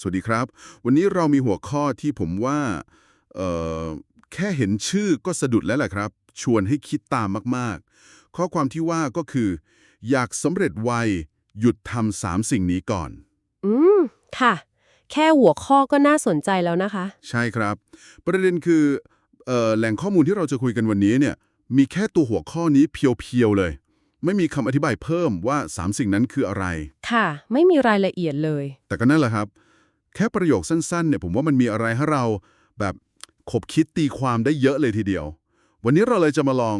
สวัสดีครับ วันนี้เรามีหัวข้อที่ผมว่าเอ่อแค่เห็นชื่อก็สะดุดแล้วแหละครับ ชวนให้คิดตามมากๆ ข้อความที่ว่าก็คือ อยากสำเร็จไว หยุดทำสามสิ่งนี้ก่อน อืม ค่ะ แค่หัวข้อก็น่าสนใจแล้วนะคะ ใช่ครับ ประเด็นคือเอ่อแหล่งข้อมูลที่เราจะคุยกันวันนี้เนี่ย มีแค่ตัวหัวข้อนี้เพียวๆเลย ไม่มีคำอธิบายเพิ่มว่าสามสิ่งนั้นคืออะไร ค่ะ ไม่มีรายละเอียดเลย แต่ก็นั่นแหละครับ แค่ประโยคสั้นๆเนี่ยผมว่ามันมีอะไรให้เราแบบขบคิดตีความได้เยอะเลยทีเดียว วันนี้เราเลยจะมาลอง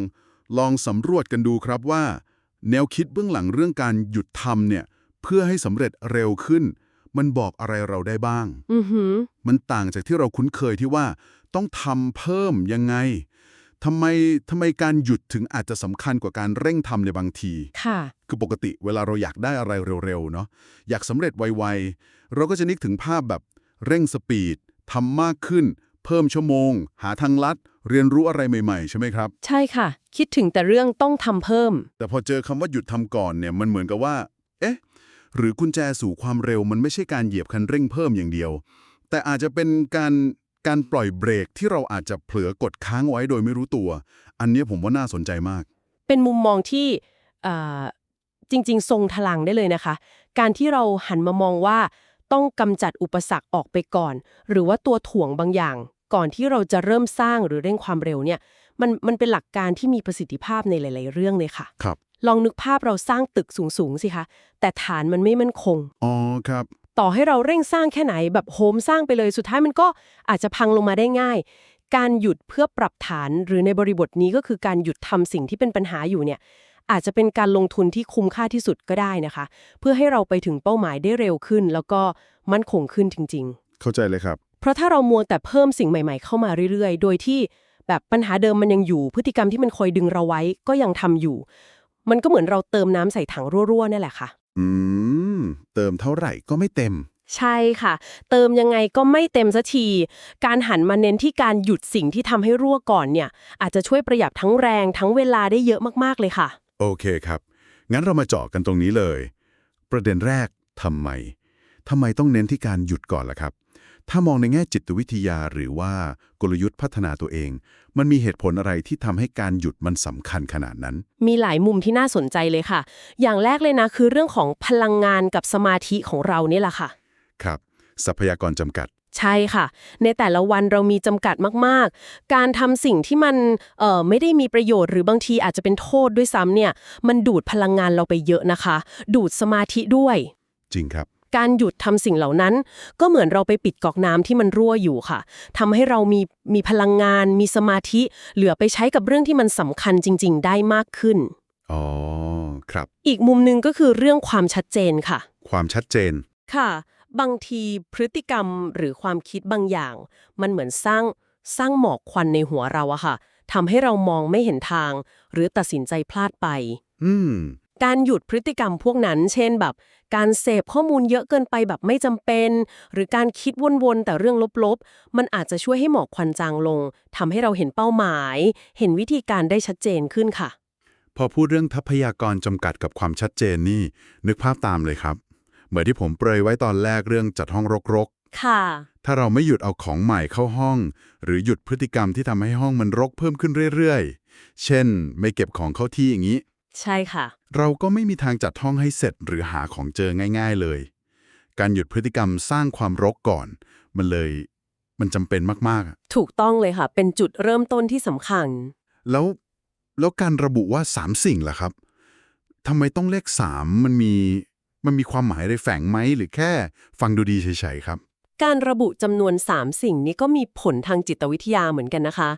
ลองสำรวจกันดูครับว่า แนวคิดเบื้องหลังเรื่องการหยุดทำเนี่ยเพื่อให้สำเร็จเร็วขึ้น มันบอกอะไรเราได้บ้างอือหือมันต่างจากที่เราคุ้นเคยที่ว่า ต้องทำเพิ่มยังไง ทำไมทำไมการหยุดถึงอาจจะสำคัญกว่าการเร่งทำในบางที ค่ะ คือปกติเวลาเราอยากได้อะไรเร็วๆเนาะอยากสำเร็จไวๆ เราก็จะนึกถึงภาพแบบเร่งสปีดทำมากขึ้น เพิ่มชั่วโมง หาทางลัด เรียนรู้อะไรใหม่ๆ ใช่ไหมครับ ใช่ค่ะ คิดถึงแต่เรื่องต้องทำเพิ่ม แต่พอเจอคำว่าหยุดทำก่อนเนี่ยมันเหมือนกับว่า เอ๊ะ หรือกุญแจสู่ความเร็วมันไม่ใช่การเหยียบคันเร่งเพิ่มอย่างเดียว แต่อาจจะเป็นการ การปล่อยเบรกที่เราอาจจะเผลอกดค้างไว้โดยไม่รู้ตัว อันเนี้ยผมว่าน่าสนใจมาก เป็นมุมมองที่เอ่อจริง ๆ ทรงพลังได้เลยนะคะ การที่เราหันมามองว่าต้องกำจัดอุปสรรคออกไปก่อน หรือว่าตัวถ่วงบางอย่าง ก่อนที่เราจะเริ่มสร้างหรือเร่งความเร็วเนี่ยมันมันเป็นหลักการที่มีประสิทธิภาพในหลาย ๆ เรื่องเลยค่ะครับลองนึกภาพเราสร้างตึกสูง ๆ สิคะ แต่ฐานมันไม่มั่นคง อ๋อ ครับ ต่อให้เราเร่งสร้างแค่ไหนแบบโฮมสร้างไปเลยสุดท้ายมันก็อาจจะพังลงมาได้ง่าย การหยุดเพื่อปรับฐานหรือในบริบทนี้ก็คือการหยุดทำสิ่งที่เป็นปัญหาอยู่เนี่ยอาจจะเป็นการลงทุนที่คุ้มค่าที่สุดก็ได้นะคะ เพื่อให้เราไปถึงเป้าหมายได้เร็วขึ้น แล้วก็มั่นคงขึ้นจริงเข้าใจเลยครับๆเพราะถ้าเรามัวแต่เพิ่มสิ่งใหม่ ๆ เข้ามาเรื่อยๆ โดยที่แบบปัญหาเดิมมันยังอยู่ พฤติกรรมที่มันคอยดึงเราไว้ก็ยังทำอยู่ มันก็เหมือนเราเติมน้ำใส่ถังรั่วๆนั่นแหละค่ะ อืม เติมเท่าไหร่ก็ไม่เต็ม ใช่ค่ะ เติมยังไงก็ไม่เต็มสักที การหันมาเน้นที่การหยุดสิ่งที่ทำให้รั่วก่อนเนี่ย อาจจะช่วยประหยัดทั้งแรงทั้งเวลาได้เยอะมากๆเลยค่ะ โอเคครับ งั้นเรามาเจาะกันตรงนี้เลย ประเด็นแรกทำไมทำไมต้องเน้นที่การหยุดก่อนล่ะครับ ถ้ามองในแง่จิตวิทยาหรือว่ากลยุทธ์พัฒนาตัวเอง มันมีเหตุผลอะไรที่ทำให้การหยุดมันสำคัญขนาดนั้น มีหลายมุมที่น่าสนใจเลยค่ะ อย่างแรกเลยนะคือเรื่องของพลังงานกับสมาธิของเรานี่แหละค่ะ ครับ ทรัพยากรจำกัดใช่ค่ะ ในแต่ละวันเรามีจำกัดมาก ๆ การทำสิ่งที่มันเอ่อไม่ได้มีประโยชน์หรือบางทีอาจจะเป็นโทษด้วยซ้ำเนี่ย มันดูดพลังงานเราไปเยอะนะคะ ดูดสมาธิด้วย จริงครับ การหยุดทำสิ่งเหล่านั้น ก็เหมือนเราไปปิดก๊อกน้ำที่มันรั่วอยู่ค่ะทำให้เรามีมีพลังงาน มีสมาธิ เหลือไปใช้กับเรื่องที่มันสำคัญจริง ๆ ได้มากขึ้นอ๋อครับ อีกมุมหนึ่งก็คือเรื่องความชัดเจนค่ะ ความชัดเจนค่ะ บางทีพฤติกรรมหรือความคิดบางอย่าง มันเหมือนสร้างสร้างหมอกควันในหัวเราอะค่ะทำให้เรามองไม่เห็นทาง หรือตัดสินใจพลาดไป อืม การหยุดพฤติกรรมพวกนั้น เช่นแบบ การเสพข้อมูลเยอะเกินไปแบบไม่จำเป็น หรือการคิดวนๆแต่เรื่องลบๆ มันอาจจะช่วยให้หมอกควันจางลงทำให้เราเห็นเป้าหมาย เห็นวิธีการได้ชัดเจนขึ้นค่ะ พอพูดเรื่องทรัพยากรจำกัดกับความชัดเจนนี่ นึกภาพตามเลยครับ เหมือนที่ผมเปรยไว้ตอนแรกเรื่องจัดห้องรกค่ะๆถ้าเราไม่หยุดเอาของใหม่เข้าห้อง หรือหยุดพฤติกรรมที่ทำให้ห้องมันรกเพิ่มขึ้นเรื่อยๆ เช่น ไม่เก็บของเข้าที่อย่างนี้ ใช่ค่ะ เราก็ไม่มีทางจัดห้องให้เสร็จหรือหาของเจอง่าย ๆเลย การหยุดพฤติกรรมสร้างความรกก่อน มันเลยมันจำเป็นมากๆอะถูกต้องเลยค่ะ เป็นจุดเริ่มต้นที่สำคัญ แล้วแล้วการระบุว่าสามสิ่งล่ะครับทำไมต้องเลขสามมันมีมันมีความหมายอะไรแฝงไหมหรือแค่ฟังดูดีเฉยๆครับ การระบุจำนวน 3 สิ่งนี้ก็มีผลทางจิตวิทยาเหมือนกันนะคะ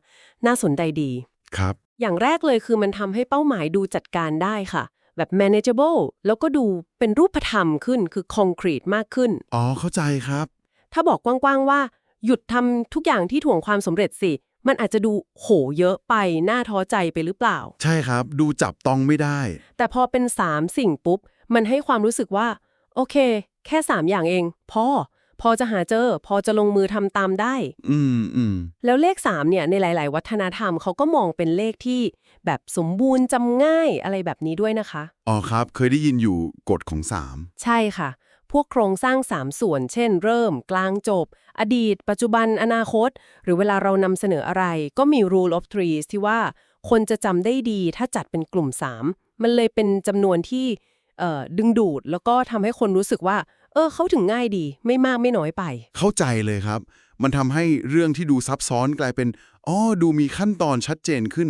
น่าสนใจดีครับ อย่างแรกเลยคือมันทำให้เป้าหมายดูจัดการได้ค่ะ แบบ manageable แล้วก็ดูเป็นรูปธรรมขึ้นคือ concrete มากขึ้น อ๋อ เข้าใจครับ ถ้าบอกกว้างๆว่า หยุดทำทุกอย่างที่ถ่วงความสำเร็จสิ มันอาจจะดูโหเยอะไปน่าท้อใจไปหรือเปล่า ใช่ครับ ดูจับต้องไม่ได้ แต่พอเป็น 3 สิ่งปุ๊บ มันให้ความรู้สึกว่า โอเค แค่ 3 อย่างเอง พอ พอจะหาเจอ พอจะลงมือทำตามได้ อืมอืมแล้วเลข3เนี่ยในหลาย ๆ วัฒนธรรมเขาก็มองเป็นเลขที่แบบสมบูรณ์จำง่ายอะไรแบบนี้ด้วยนะคะ อ๋อครับเคยได้ยินอยู่กฎของสามใช่ค่ะ พวกโครงสร้าง3ส่วน เช่น เริ่ม กลางจบ อดีต ปัจจุบันอนาคต หรือเวลาเรานำเสนออะไร ก็มี rule of threes ที่ว่าคนจะจำได้ดีถ้าจัดเป็นกลุ่ม3มันเลยเป็นจำนวนที่เอ่อดึงดูดแล้วก็ทำให้คนรู้สึกว่า เออเขาถึงง่ายดีไม่มากไม่น้อยไป เข้าใจเลยครับ มันทำให้เรื่องที่ดูซับซ้อนกลายเป็นอ๋อดูมีขั้นตอนชัดเจนขึ้น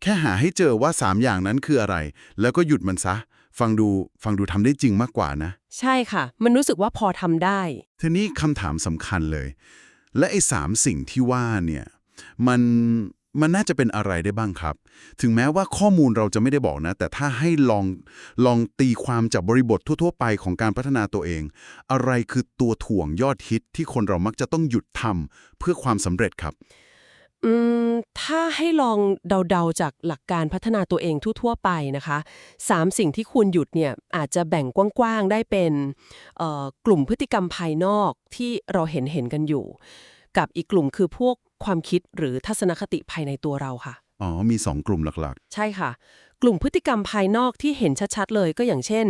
แค่หาให้เจอว่า 3 อย่างนั้นคืออะไร แล้วก็หยุดมันซะ ฟังดูฟังดูทำได้จริงมากกว่านะ ใช่ค่ะ มันรู้สึกว่าพอทำได้ ทีนี้คำถามสำคัญเลย และไอ้สามสิ่งที่ว่าเนี่ยมัน มันน่าจะเป็นอะไรได้บ้างครับ ถึงแม้ว่าข้อมูลเราจะไม่ได้บอกนะ แต่ถ้าให้ลองลองตีความจากบริบททั่ว ๆ ไปของการพัฒนาตัวเอง อะไรคือตัวถ่วงยอดฮิตที่คนเรามักจะต้องหยุดทำเพื่อความสำเร็จครับ อืม ถ้าให้ลองเดาๆจากหลักการพัฒนาตัวเองทั่ว ๆ ไปนะคะสามสิ่งที่ควรหยุดเนี่ยอาจจะแบ่งกว้างๆได้เป็นกลุ่มพฤติกรรมภายนอกที่เราเห็นเห็นๆกันอยู่ กับอีกกลุ่มคือพวก ความคิดหรือทัศนคติภายในตัวเราค่ะ อ๋อ มีสองกลุ่มหลักใช่ค่ะ กลุ่มพฤติกรรมภายนอกที่เห็นชัดๆเลยก็อย่างเช่น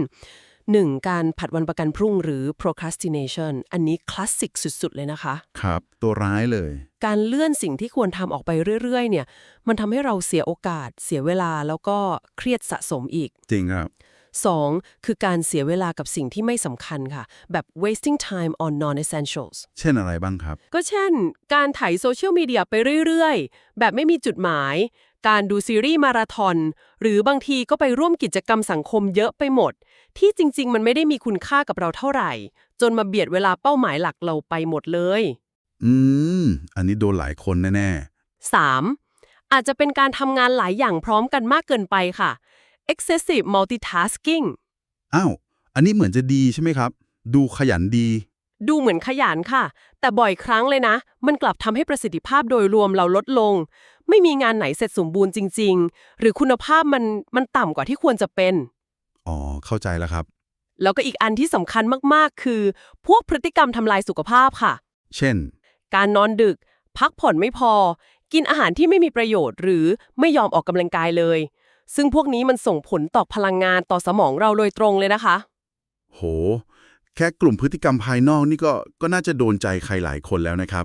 1. การผัดวันประกันพรุ่งหรือ procrastination อันนี้คลาสสิกสุดๆ เลยนะคะ ๆ ครับ ตัวร้ายเลย การเลื่อนสิ่งที่ควรทำออกไปเรื่อยๆ เนี่ย มันทำให้เราเสียโอกาส เสียเวลาแล้วก็เครียดสะสมอีก จริงครับ 2. คือการเสียเวลากับสิ่งที่ไม่สำคัญค่ะ แบบ wasting time on non-essentials เช่นอะไรบ้างครับ ก็เช่น การถ่ายโซเชียลมีเดียไปเรื่อยๆ แบบไม่มีจุดหมาย การดูซีรีส์มาราธอน หรือบางทีก็ไปร่วมกิจกรรมสังคมเยอะไปหมด ที่จริงๆ มันไม่ได้มีคุณค่ากับเราเท่าไหร่ จนมาเบียดเวลาเป้าหมายหลักเราไปหมดเลย อืม อันนี้โดนหลายคนแน่ 3. อาจจะเป็นการทำงานหลายอย่างพร้อมกันมากเกินไปค่ะ excessive multitasking ๆอ้าว อันนี้เหมือนจะดีใช่ไหมครับ ดูขยันดี ดูเหมือนขยันค่ะ แต่บ่อยครั้งเลยนะ มันกลับทำให้ประสิทธิภาพโดยรวมเราลดลง ไม่มีงานไหนเสร็จสมบูรณ์จริง ๆ หรือคุณภาพมันมันต่ำกว่าที่ควรจะเป็น อ๋อ เข้าใจแล้วครับ แล้วก็อีกอันที่สำคัญมาก ๆ คือ พวกพฤติกรรมทำลายสุขภาพค่ะ เช่น การนอนดึก พักผ่อนไม่พอ กินอาหารที่ไม่มีประโยชน์ หรือไม่ยอมออกกำลังกายเลย ซึ่งพวกนี้มันส่งผลต่อพลังงานต่อสมองเราโดยตรงเลยนะคะ โห แค่กลุ่มพฤติกรรมภายนอกนี่ก็ก็น่าจะโดนใจใครหลายคนแล้วนะครับ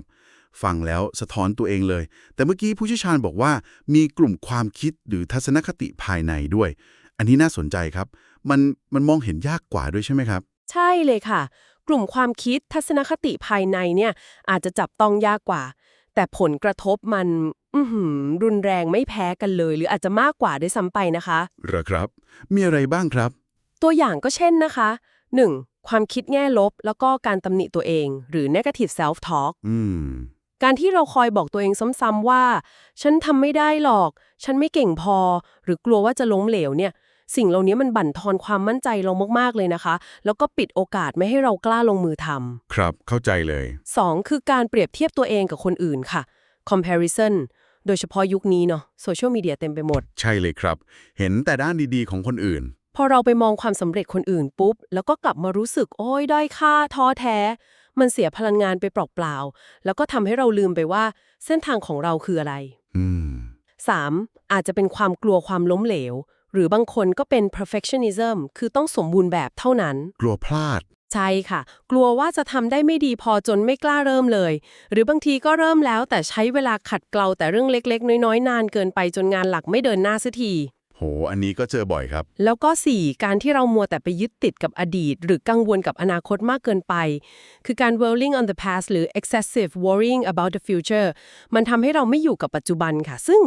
ฟังแล้วสะท้อนตัวเองเลย แต่เมื่อกี้ผู้เชี่ยวชาญบอกว่ามีกลุ่มความคิดหรือทัศนคติภายในด้วย อันนี้น่าสนใจครับ มันมันมองเห็นยากกว่าด้วยใช่ไหมครับ ใช่เลยค่ะ กลุ่มความคิดทัศนคติภายในเนี่ยอาจจะจับต้องยากกว่า แต่ผลกระทบมัน อื้อหือรุนแรงไม่แพ้กันเลย หรืออาจจะมากกว่าด้วยซ้ำไปนะคะเหรอครับ มีอะไรบ้างครับ ตัวอย่างก็เช่นนะคะ 1. ความคิดแง่ลบ แล้วก็การตำหนิตัวเอง หรือ negative self talk อืม การที่เราคอยบอกตัวเองซ้ำๆว่า ฉันทำไม่ได้หรอก ฉันไม่เก่งพอ หรือกลัวว่าจะล้มเหลวเนี่ย สิ่งเหล่านี้มันบั่นทอนความมั่นใจเรามากๆเลยนะคะ แล้วก็ปิดโอกาสไม่ให้เรากล้าลงมือทำครับเข้าใจเลย 2. คือการเปรียบเทียบตัวเองกับคนอื่นค่ะ comparison โดยเฉพาะยุคนี้เนาะโซเชียลมีเดียเต็มไปหมด ใช่เลยครับ เห็นแต่ด้านดีๆของคนอื่น พอเราไปมองความสำเร็จคนอื่นปุ๊บ แล้วก็กลับมารู้สึกโอ้ยด้อยค่าท้อแท้ มันเสียพลังงานไปเปล่าๆแล้วก็ทำให้เราลืมไปว่าเส้นทางของเราคืออะไร อืม 3. อาจจะเป็นความกลัวความล้มเหลว หรือบางคนก็เป็น perfectionism คือต้องสมบูรณ์แบบเท่านั้น กลัวพลาด ใช่ค่ะ กลัวว่าจะทำได้ไม่ดีพอจนไม่กล้าเริ่มเลย หรือบางทีก็เริ่มแล้วแต่ใช้เวลาขัดเกลาแต่เรื่องเล็กๆ น้อยๆ นานเกินไปจนงานหลักไม่เดินหน้าสักที โห อันนี้ก็เจอบ่อยครับ แล้วก็ 4. การที่เรามัวแต่ไปยึดติดกับอดีต หรือกังวลกับอนาคตมากเกินไป คือการ dwelling on the past หรือ excessive worrying about the future มันทำให้เราไม่อยู่กับปัจจุบันค่ะ ซึ่ง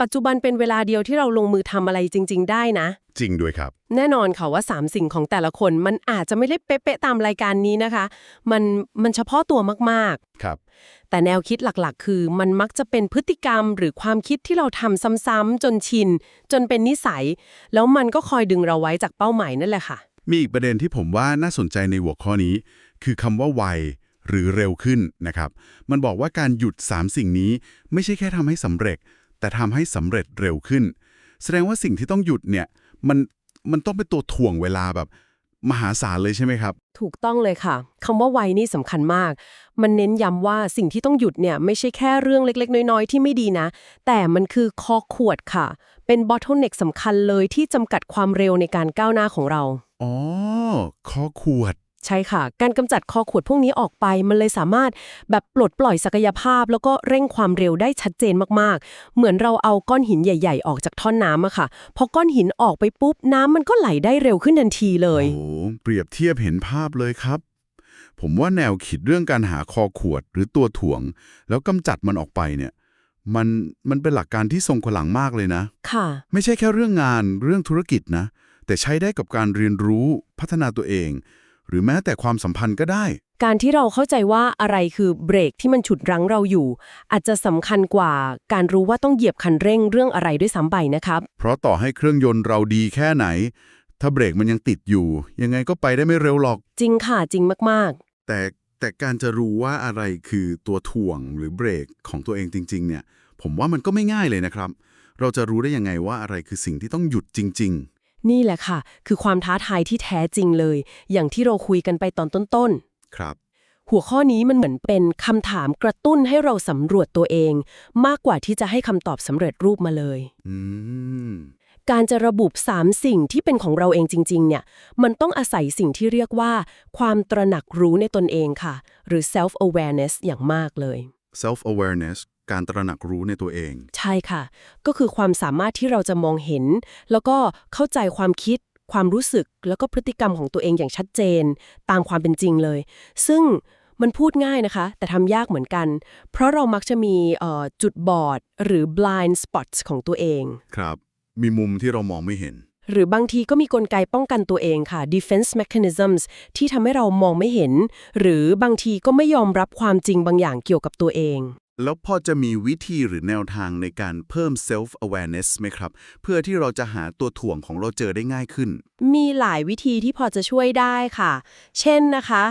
ปัจจุบันเป็นเวลาเดียวที่เราลงมือทำอะไรจริง ๆ ได้นะ จริงด้วยครับ แน่นอนค่ะว่า 3 สิ่งของแต่ละคนมันอาจจะไม่ได้เป๊ะๆตามรายการนี้นะคะ มันมันเฉพาะตัวมากๆ ครับ แต่แนวคิดหลักๆ คือมันมักจะเป็นพฤติกรรมหรือความคิดที่เราทำซ้ำๆจนชิน จนเป็นนิสัย แล้วมันก็คอยดึงเราไว้จากเป้าหมายนั่นแหละค่ะ มีอีกประเด็นที่ผมว่าน่าสนใจในหัวข้อนี้ คือคำว่าไวหรือเร็วขึ้นนะครับ มันบอกว่าการหยุด 3 สิ่งนี้ ไม่ใช่แค่ทำให้สำเร็จ แต่ทำให้สำเร็จเร็วขึ้น แสดงว่าสิ่งที่ต้องหยุดเนี่ยมันมันต้องเป็นตัวถ่วงเวลาแบบ มหาศาลเลยใช่ไหมครับ ถูกต้องเลยค่ะคำว่าไวนี่สำคัญมาก มันเน้นย้ำว่าสิ่งที่ต้องหยุดเนี่ยไม่ใช่แค่เรื่องเล็กๆ น้อยๆ ที่ไม่ดีนะ แต่มันคือคอขวดค่ะ เป็น bottleneck สำคัญเลยที่จำกัดความเร็วในการก้าวหน้าของเรา อ๋อ คอขวด ใช่ค่ะ การกำจัดคอขวดพวกนี้ออกไป มันเลยสามารถแบบปลดปล่อยศักยภาพ แล้วก็เร่งความเร็วได้ชัดเจนมากๆ เหมือนเราเอาก้อนหินใหญ่ ๆ ออกจากท่อนน้ำอะค่ะ พอก้อนหินออกไปปุ๊บน้ำมันก็ไหลได้เร็วขึ้นทันทีเลย โอ้เปรียบเทียบเห็นภาพเลยครับ ผมว่าแนวคิดเรื่องการหาคอขวดหรือตัวถ่วง แล้วกำจัดมันออกไปเนี่ยมันมันเป็นหลักการที่ทรงพลังมากเลยนะ ค่ะ ไม่ใช่แค่เรื่องงานเรื่องธุรกิจนะ แต่ใช้ได้กับการเรียนรู้พัฒนาตัวเอง หรือแม้แต่ความสัมพันธ์ก็ได้ การที่เราเข้าใจว่าอะไรคือเบรกที่มันฉุดรั้งเราอยู่ อาจจะสำคัญกว่าการรู้ว่าต้องเหยียบคันเร่งเรื่องอะไรด้วยซ้ำไปนะครับ เพราะต่อให้เครื่องยนต์เราดีแค่ไหน ถ้าเบรกมันยังติดอยู่ ยังไงก็ไปได้ไม่เร็วหรอก จริงค่ะจริงมากแต่แต่การจะรู้ว่าอะไรคือตัวถ่วงหรือเบรกของตัวเองจริง ๆ เนี่ย ผมว่ามันก็ไม่ง่ายเลยนะครับ เราจะรู้ได้ยังไงว่าอะไรคือสิ่งที่ต้องหยุดจริงๆ นี่แหละค่ะ คือความท้าทายที่แท้จริงเลย อย่างที่เราคุยกันไปตอนต้นๆ ครับๆหัวข้อนี้มันเหมือนเป็นคำถามกระตุ้นให้เราสำรวจตัวเอง มากกว่าที่จะให้คำตอบสำเร็จรูปมาเลยอืมการจะระบุสามสิ่งที่เป็นของเราเองจริง ๆ เนี่ย มันต้องอาศัยสิ่งที่เรียกว่า ความตระหนักรู้ในตนเองค่ะ หรือ self awareness อย่างมากเลย self awareness การตระหนักรู้ในตัวเอง ใช่ค่ะ ก็คือความสามารถที่เราจะมองเห็น แล้วก็เข้าใจความคิด ความรู้สึก แล้วก็พฤติกรรมของตัวเองอย่างชัดเจน ตามความเป็นจริงเลย ซึ่งมันพูดง่ายนะคะ แต่ทำยากเหมือนกัน เพราะเรามักจะมีเอ่อจุดบอดหรือ blind spots ของตัวเอง ครับ มีมุมที่เรามองไม่เห็น หรือบางทีก็มีกลไกป้องกันตัวเองค่ะ defense mechanisms ที่ทำให้เรามองไม่เห็น หรือบางทีก็ไม่ยอมรับความจริงบางอย่างเกี่ยวกับตัวเองแล้วพอจะมีวิธีหรือแนวทางในการเพิ่ม self awareness ไหมครับ เพื่อที่เราจะหาตัวถ่วงของเราเจอได้ง่ายขึ้น มีหลายวิธีที่พอจะช่วยได้ค่ะ เช่นนะคะ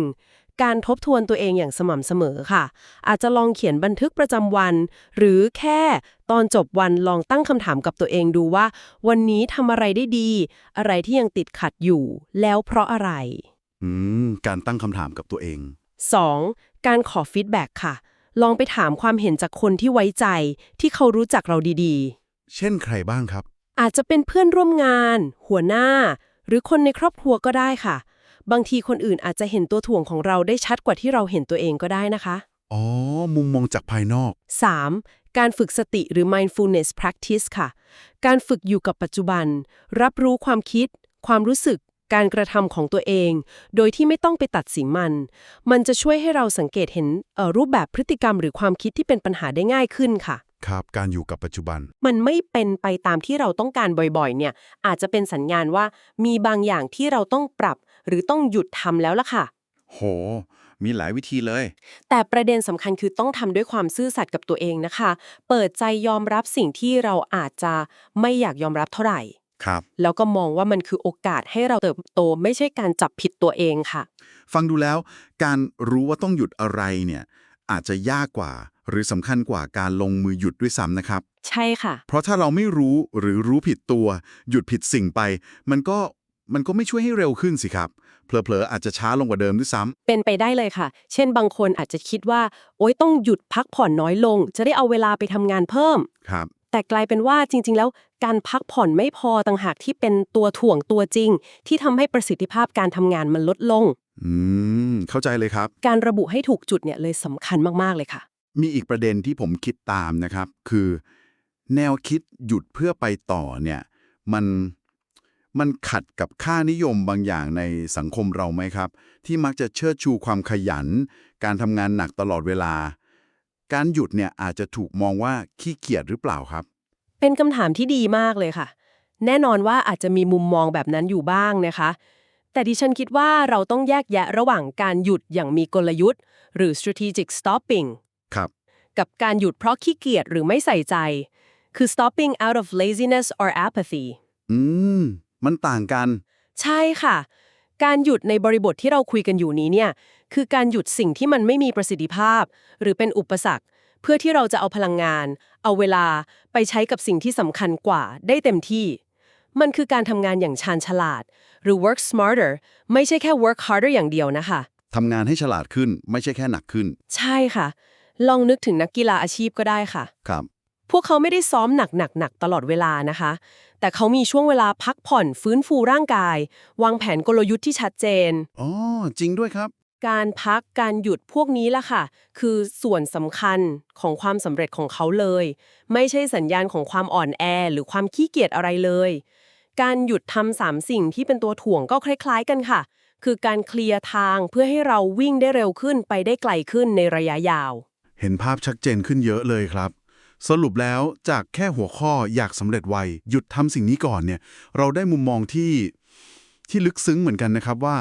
1. การทบทวนตัวเองอย่างสม่ำเสมอค่ะ อาจจะลองเขียนบันทึกประจำวัน หรือแค่ตอนจบวันลองตั้งคำถามกับตัวเองดูว่า วันนี้ทำอะไรได้ดี อะไรที่ยังติดขัดอยู่ แล้วเพราะอะไร อืม การตั้งคำถามกับตัวเอง 2. การขอฟีดแบ็กค่ะ ลองไปถามความเห็นจากคนที่ไว้ใจ ที่เขารู้จักเราดีเช่นใครบ้างครับๆอาจจะเป็นเพื่อนร่วมงาน หัวหน้า หรือคนในครอบครัวก็ได้ค่ะ บางทีคนอื่นอาจจะเห็นตัวถ่วงของเราได้ชัดกว่าที่เราเห็นตัวเองก็ได้นะคะ อ๋อ มุมมองจากภายนอก 3. การฝึกสติหรือ mindfulness practice ค่ะ การฝึกอยู่กับปัจจุบัน รับรู้ความคิด ความรู้สึก การกระทำของตัวเอง โดยที่ไม่ต้องไปตัดสินมัน มันจะช่วยให้เราสังเกตเห็นเอ่อรูปแบบพฤติกรรมหรือความคิดที่เป็นปัญหาได้ง่ายขึ้นค่ะ ครับ การอยู่กับปัจจุบัน มันไม่เป็นไปตามที่เราต้องการบ่อยๆ เนี่ย อาจจะเป็นสัญญาณว่ามีบางอย่างที่เราต้องปรับ หรือต้องหยุดทำแล้วล่ะค่ะ โห มีหลายวิธีเลย แต่ประเด็นสำคัญคือต้องทำด้วยความซื่อสัตย์กับตัวเองนะคะ เปิดใจยอมรับสิ่งที่เราอาจจะไม่อยากยอมรับเท่าไหร่ ครับ แล้วก็มองว่ามันคือโอกาสให้เราเติบโตไม่ใช่การจับผิดตัวเองค่ะ ฟังดูแล้ว การรู้ว่าต้องหยุดอะไรเนี่ย อาจจะยากกว่า หรือสำคัญกว่าการลงมือหยุดด้วยซ้ำนะครับ ใช่ค่ะ เพราะถ้าเราไม่รู้หรือรู้ผิดตัว หยุดผิดสิ่งไป มันก็มันก็ไม่ช่วยให้เร็วขึ้นสิครับ เผลอๆ อาจจะช้าลงกว่าเดิมด้วยซ้ำเป็นไปได้เลยค่ะ เช่นบางคนอาจจะคิดว่า โอ๊ยต้องหยุดพักผ่อนน้อยลง จะได้เอาเวลาไปทำงานเพิ่ม ครับแต่กลายเป็นว่าจริง ๆ แล้วการพักผ่อนไม่พอต่างหากที่เป็นตัวถ่วงตัวจริง ที่ทำให้ประสิทธิภาพการทำงานมันลดลง อืม เข้าใจเลยครับ การระบุให้ถูกจุดเนี่ยเลยสำคัญมากๆเลยค่ะ มีอีกประเด็นที่ผมคิดตามนะครับ คือ แนวคิดหยุดเพื่อไปต่อเนี่ย มันมันขัดกับค่านิยมบางอย่างในสังคมเราไหมครับ ที่มักจะเชิดชูความขยัน การทำงานหนักตลอดเวลา การหยุดเนี่ยอาจจะถูกมองว่าขี้เกียจหรือเปล่าครับ เป็นคำถามที่ดีมากเลยค่ะ แน่นอนว่าอาจจะมีมุมมองแบบนั้นอยู่บ้างนะคะ แต่ดิฉันคิดว่าเราต้องแยกแยะระหว่างการหยุดอย่างมีกลยุทธ์ หรือ strategic stopping ครับ กับการหยุดเพราะขี้เกียจหรือไม่ใส่ใจ คือ stopping out of laziness or apathy อืม มันต่างกัน ใช่ค่ะ การหยุดในบริบทที่เราคุยกันอยู่นี้เนี่ย คือการหยุดสิ่งที่มันไม่มีประสิทธิภาพ หรือเป็นอุปสรรค เพื่อที่เราจะเอาพลังงาน เอาเวลาไปใช้กับสิ่งที่สำคัญกว่าได้เต็มที่ มันคือการทำงานอย่างชาญฉลาด หรือ work smarter ไม่ใช่แค่ work harder อย่างเดียวนะคะทำงานให้ฉลาดขึ้นไม่ใช่แค่หนักขึ้น ใช่ค่ะ ลองนึกถึงนักกีฬาอาชีพก็ได้ค่ะ ครับ พวกเขาไม่ได้ซ้อมหนักๆๆตลอดเวลานะคะ แต่เขามีช่วงเวลาพักผ่อนฟื้นฟูร่างกาย วางแผนกลยุทธ์ที่ชัดเจน อ๋อ จริงด้วยครับ การพักการหยุดพวกนี้ล่ะค่ะ คือส่วนสำคัญของความสำเร็จของเขาเลย ไม่ใช่สัญญาณของความอ่อนแอหรือความขี้เกียจอะไรเลย การหยุดทำสามสิ่งที่เป็นตัวถ่วงก็คล้าย ๆ กันค่ะ คือการเคลียร์ทางเพื่อให้เราวิ่งได้เร็วขึ้นไปได้ไกลขึ้นในระยะยาว เห็นภาพชัดเจนขึ้นเยอะเลยครับ สรุปแล้วจากแค่หัวข้ออยากสำเร็จไวหยุดทำสิ่งนี้ก่อนเนี่ย เราได้มุมมองที่ที่ลึกซึ้งเหมือนกันนะครับว่า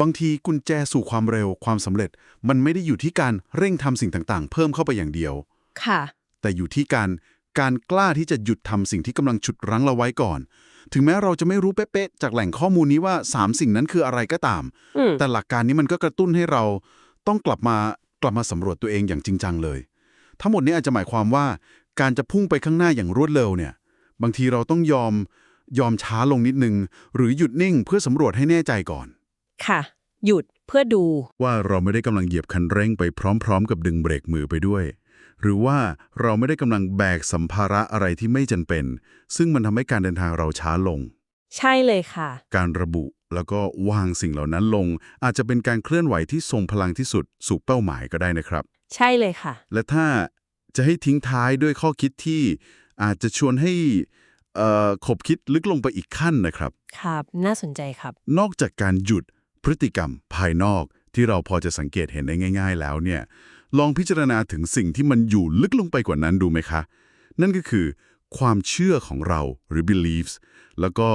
บางทีกุญแจสู่ความเร็วความสำเร็จ มันไม่ได้อยู่ที่การเร่งทำสิ่งต่างๆ เพิ่มเข้าไปอย่างเดียว ค่ะ แต่อยู่ที่การการกล้าที่จะหยุดทำสิ่งที่กำลังฉุดรั้งเราไว้ก่อน ถึงแม้เราจะไม่รู้เป๊ะๆจากแหล่งข้อมูลนี้ว่าสามสิ่งนั้นคืออะไรก็ตาม อืม แต่หลักการนี้มันก็กระตุ้นให้เราต้องกลับมากลับมาสำรวจตัวเองอย่างจริงจังเลย ทั้งหมดนี้อาจจะหมายความว่าการจะพุ่งไปข้างหน้าอย่างรวดเร็วเนี่ย บางทีเราต้องยอมยอมช้าลงนิดนึง หรือหยุดนิ่งเพื่อสำรวจให้แน่ใจก่อน ค่ะ หยุดเพื่อดู ว่าเราไม่ได้กำลังเหยียบคันเร่งไปพร้อม ๆ กับดึงเบรกมือไปด้วย หรือว่าเราไม่ได้กำลังแบกสัมภาระอะไรที่ไม่จำเป็น ซึ่งมันทำให้การเดินทางเราช้าลง ใช่เลยค่ะ การระบุแล้วก็วางสิ่งเหล่านั้นลง อาจจะเป็นการเคลื่อนไหวที่ทรงพลังที่สุดสู่เป้าหมายก็ได้นะครับ ใช่เลยค่ะ และถ้าจะให้ทิ้งท้ายด้วยข้อคิดที่อาจจะชวนให้เอ่อขบคิดลึกลงไปอีกขั้นนะครับ ครับ น่าสนใจครับ นอกจากการหยุด พฤติกรรมภายนอกที่เราพอจะสังเกตเห็นได้ง่าย ๆ แล้วเนี่ยลองพิจารณาถึงสิ่งที่มันอยู่ลึกลงไปกว่านั้นดูไหมคะ นั่นก็คือ ความเชื่อของเราหรือ beliefs แล้วก็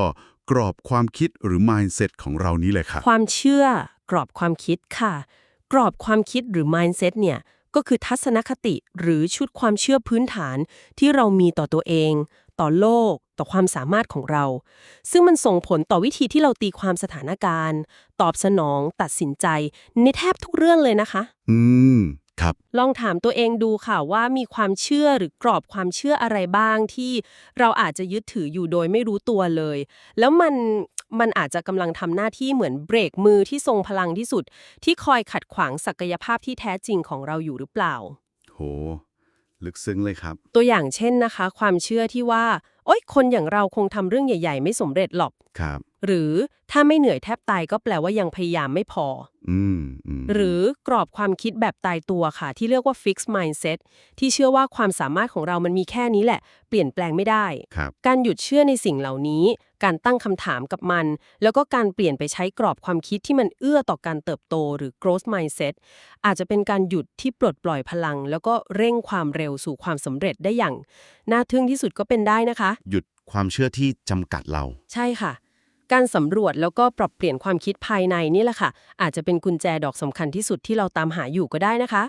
กรอบความคิดหรือ mindset ของเรานี้เลยค่ะ ความเชื่อกรอบความคิดค่ะ กรอบความคิดหรือ mindset เนี่ยก็คือทัศนคติหรือชุดความเชื่อพื้นฐานที่เรามีต่อตัวเอง ต่อโลก ต่อความสามารถของเรา ซึ่งมันส่งผลต่อวิธีที่เราตีความสถานการณ์ ตอบสนอง ตัดสินใจ ในแทบทุกเรื่องเลยนะคะ อืม ครับ ลองถามตัวเองดูค่ะว่ามีความเชื่อหรือกรอบความเชื่ออะไรบ้างที่เราอาจจะยึดถืออยู่โดยไม่รู้ตัวเลย แล้วมันมันอาจจะกำลังทำหน้าที่เหมือนเบรกมือที่ทรงพลังที่สุด ที่คอยขัดขวางศักยภาพที่แท้จริงของเราอยู่หรือเปล่า โห ลึกซึ้งเลยครับ ตัวอย่างเช่นนะคะ ความเชื่อที่ว่า โอ๊ยคนอย่างเราคงทำเรื่องใหญ่ ๆ ไม่สำเร็จหรอก ครับ หรือถ้าไม่เหนื่อยแทบตายก็แปลว่ายังพยายามไม่พอ อืมอืมหรือกรอบความคิดแบบตายตัวค่ะ ที่เรียกว่า fixed mindset ที่เชื่อว่าความสามารถของเรามันมีแค่นี้แหละ เปลี่ยนแปลงไม่ได้ ครับ การหยุดเชื่อในสิ่งเหล่านี้ การตั้งคำถามกับมัน แล้วก็การเปลี่ยนไปใช้กรอบความคิดที่มันเอื้อต่อการเติบโตหรือ growth mindset อาจจะเป็นการหยุดที่ปลดปล่อยพลัง แล้วก็เร่งความเร็วสู่ความสำเร็จได้อย่าง น่าทึ่งที่สุดก็เป็นได้นะคะ หยุดความเชื่อที่จำกัดเรา ใช่ค่ะ การสำรวจแล้วก็ปรับเปลี่ยนความคิดภายในนี่แหละค่ะ อาจจะเป็นกุญแจดอกสำคัญที่สุดที่เราตามหาอยู่ก็ได้นะคะ